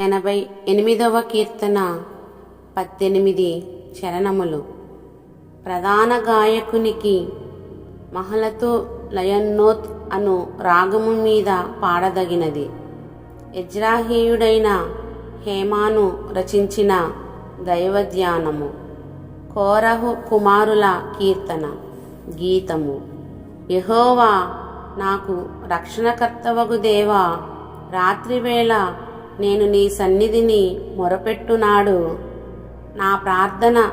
ఎనభై ఎనిమిదవ కీర్తన పద్దెనిమిది చరణములు. ప్రధాన గాయకునికి మహలతు లయన్నోత్ అను రాగము మీద పాడదగినది. ఇజ్రాహీయుడైన హేమాను రచించిన దైవధ్యానము. కోరహు కుమారుల కీర్తన గీతము. యహోవా నాకు రక్షణకర్తవగు దేవా రాత్రివేళ నేను నీ సన్నిధిని మొరపెట్టునాడు. నా ప్రార్థన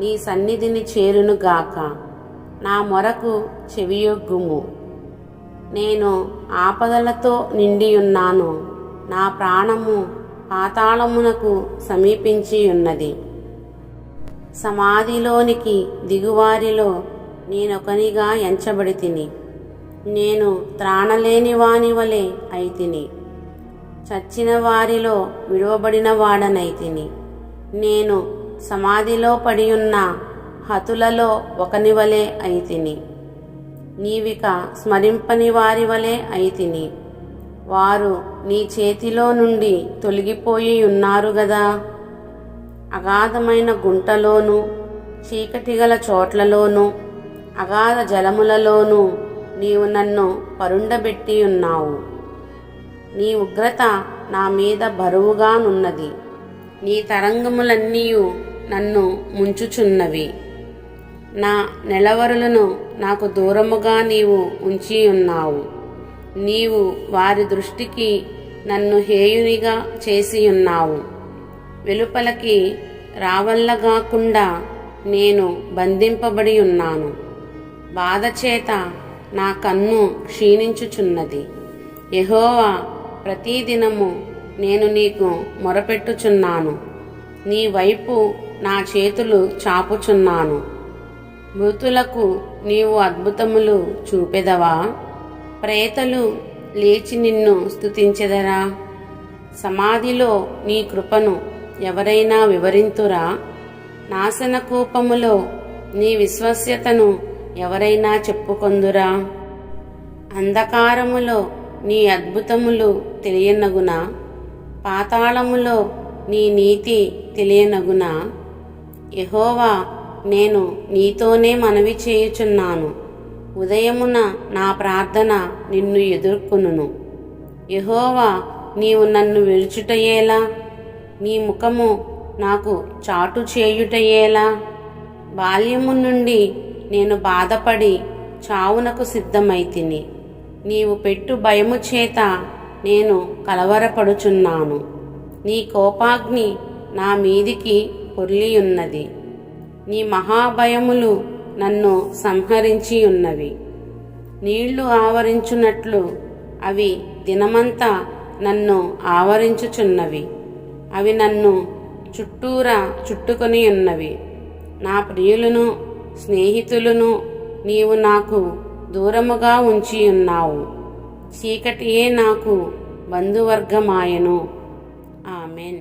నీ సన్నిధిని చేరునుగాక నా మొరకు చెవియొగ్గుము. నేను ఆపదలతో నిండియున్నాను. నా ప్రాణము పాతాళమునకు సమీపించి ఉన్నది సమాధిలోనికి దిగువారిలో నేనొకనిగా ఎంచబడి తిని నేను త్రాణలేని వాని వలె అయితిని. చచ్చిన వారిలో విడువబడిన వాడనైతిని నేను సమాధిలో పడియున్న హతులలో ఒకని వలె అయితిని నీవిక స్మరింపని వారి వలె అయితిని వారు నీ చేతిలో నుండి తొలగిపోయి ఉన్నారు గదా. అగాధమైన గుంటలోను చీకటిగల చోట్లలోను అగాధ జలములలోనూ నీవు నన్ను పరుండబెట్టి ఉన్నావు. నీ ఉగ్రత నా మీద బరువుగానున్నది. నీ తరంగములన్నీ నన్ను ముంచుచున్నవి. నా నెలవరులను నాకు దూరముగా నీవు ఉంచి ఉన్నావు నీవు వారి దృష్టికి నన్ను హేయునిగా చేసి ఉన్నావు వెలుపలకి రావల్లగాకుండా నేను బంధింపబడి ఉన్నాను బాధచేత నా కన్ను క్షీణించుచున్నది. యహోవా ప్రతిదినము నేను నీకు మొరపెట్టుచున్నాను. నీ వైపు నా చేతులు చాపుచున్నాను. మృతులకు నీవు అద్భుతములు చూపెదవా? ప్రేతలు లేచి నిన్ను స్థుతించెదరా సమాధిలో నీ కృపను ఎవరైనా వివరింతురా? నాశన కూపములో నీ విశ్వస్యతను ఎవరైనా చెప్పుకొందురా? అంధకారములో నీ అద్భుతములు తెలియనగున? పాతాళములో నీ నీతి తెలియనగునా? యహోవా నేను నీతోనే మనవి చేయుచున్నాను. ఉదయమున నా ప్రార్థన నిన్ను ఎదుర్కొనును. యహోవా నీవు నన్ను విడుచుటయేలా? నీ ముఖము నాకు చాటు చేయుటయేలా? బాల్యము నుండి నేను బాధపడి చావునకు సిద్ధమైతిని. నీవు పెట్టు భయము చేత నేను కలవరపడుచున్నాను. నీ కోపాగ్ని నా మీదికి పొర్లియున్నది. నీ మహాభయములు నన్ను సంహరించి ఉన్నవి నీళ్ళు ఆవరించున్నట్లు అవి దినమంతా నన్ను ఆవరించుచున్నవి. అవి నన్ను చుట్టూరా చుట్టుకొని ఉన్నవి నా ప్రియులను స్నేహితులను నీవు నాకు దూరముగా ఉంచి ఉన్నావు. చీకటియే నాకు బంధువర్గమాయను. ఆమెన్.